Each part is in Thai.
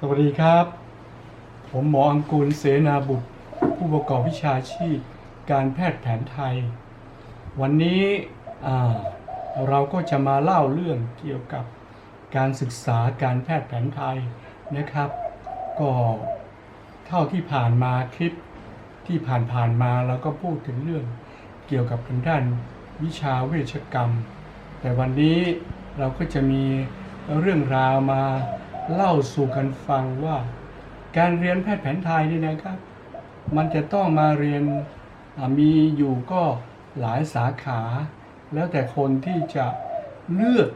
สวัสดีครับ ผมหมออังกูลเสนาบุตร ผู้ประกอบวิชาชีพ การแพทย์แผนไทย วันนี้เราก็จะมาเล่าเรื่องเกี่ยวกับการศึกษาการแพทย์แผนไทยนะครับ ก็เท่าที่ผ่านมาคลิปที่ผ่านๆมาเราก็พูดถึงเรื่องเกี่ยวกับทางด้านวิชาเวชกรรม แต่วันนี้เราก็จะมีเรื่องราวมา เล่าสู่กันฟังว่า การเรียนแพทย์แผนไทยนี่นะครับ มันจะต้องมาเรียนมีอยู่ก็หลายสาขา แล้วแต่คนที่จะเลือก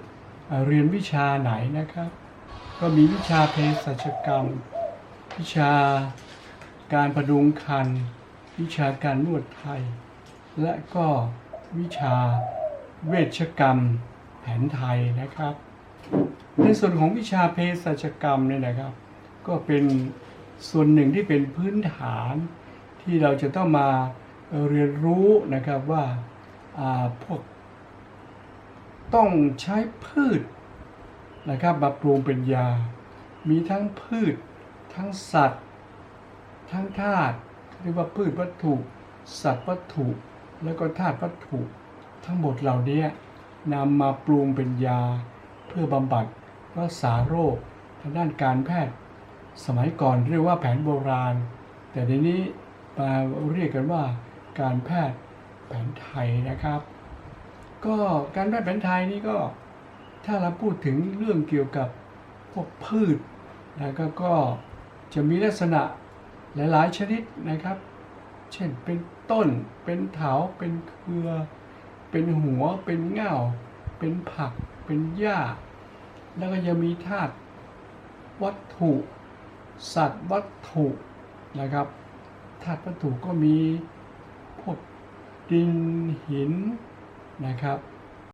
เรียนวิชาไหนนะครับ ก็มีวิชาเภสัชกรรม วิชาการประดุงคัน วิชาการนวดไทย และก็วิชาเวชกรรมแผนไทยนะครับ ในส่วนของวิชาเภสัชกรรมเนี่ยนะครับ ก็เป็นส่วนหนึ่งที่เป็นพื้นฐานที่เราจะต้องมาเรียนรู้นะครับว่าาพวกต้องใช้พืชนะครับมาปรุงเป็นยา มีทั้งพืช ทั้งสัตว์ ทั้งธาตุเรียกว่าพืชวัตถุ สัตว์วัตถุ แล้วก็ธาตุวัตถุ ทั้งหมดเหล่านี้นำมาปรุงเป็นยาเพื่อบำบัด รักษาโรคทางด้านการแพทย์ สมัยก่อนเรียกว่าแผนโบราณ แต่เดี๋ยวนี้มาเรียกกันว่าการแพทย์แผนไทยนะครับ ก็การแพทย์แผนไทยนี่ก็ถ้าเราพูดถึงเรื่องเกี่ยวกับพวกพืชนะก็ก็จะมีลักษณะหลาย ๆ ชนิดนะครับ เช่นเป็นต้น เป็นเถา เป็นเครือ เป็นหัว เป็นเง่า เป็นผัก เป็นหญ้า แล้วก็ยังมีธาตุวัตถุ สัตว์วัตถุนะครับธาตุวัตถุก็มีพวกดินหินนะครับ